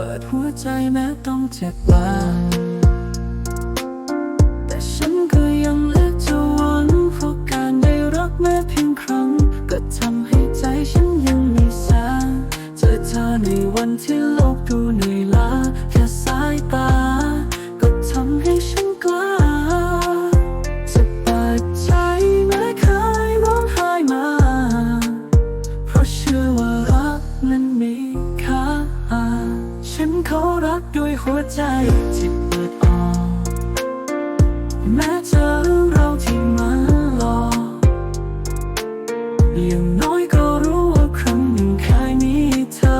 ปิดหัวใจแม้ต้องเจ็บล้าแต่ฉันก็ยังเลือกจะหวังเพราะการได้รักแม้เพียงครั้ง ก็ทำให้ใจฉันยังมีแสงเจอเธอในวันที่โลก หัวใจที่เปิดออกแม้เจอเรื่องเราที่มันหลอกอย่างน้อยก็รู้ว่าครั้งหนึ่งเคยมีเธอ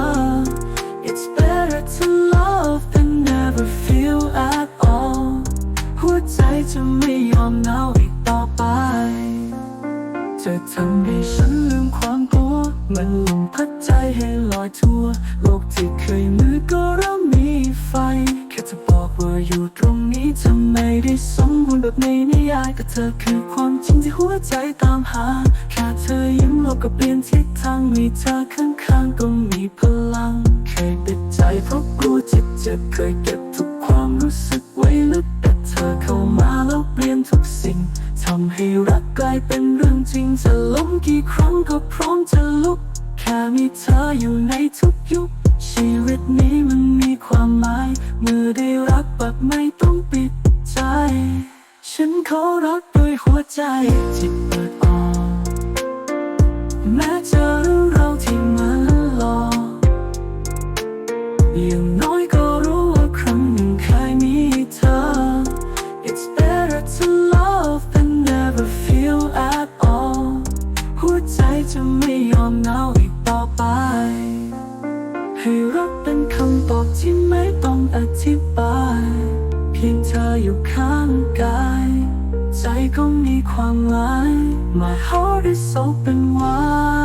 It's better to love than never feel at all หัวใจจะไม่ยอมเหงาอีกต่อไปจะทำให้ฉัน มันลมพัดใจให้ลอยทั่ว โลกที่เคยมืดก็เริ่มมีไฟ แค่จะบอกว่าอยู่ตรงนี้ทำไมได้สมบูรณ์แบบในนิยายแต่เธอคือความจริงที่หัวใจตามหา แค่เธอยิ้มโลกก็เปลี่ยนทิศทางมีเธอข้างๆก็มีพลัง เคยปิดใจเพราะกลัวเจ็บเจ็บเคยเก็บทุกความรู้สึกไว้ลึกแต่เธอเข้ามาแล้วเปลี่ยนทุกสิ่งทำให้รักกลายเป็นเรื่องจริงจะล้มกี่ครั้งก็พร้อมจะ ค่มีเธออยู่ในทุกยุค ชีวิตนี้มันมีความหมาย เมื่อได้รักแบบไม่ต้องปิดใจ ฉันเขารักด้วยหัวใจที่เปิดออกแม้เจอ รักเป็นคำตอบที่ไม่ต้องอธิบาย เพียงเธออยู่ข้างกาย ใจก็มีความหมาย My heart is open wide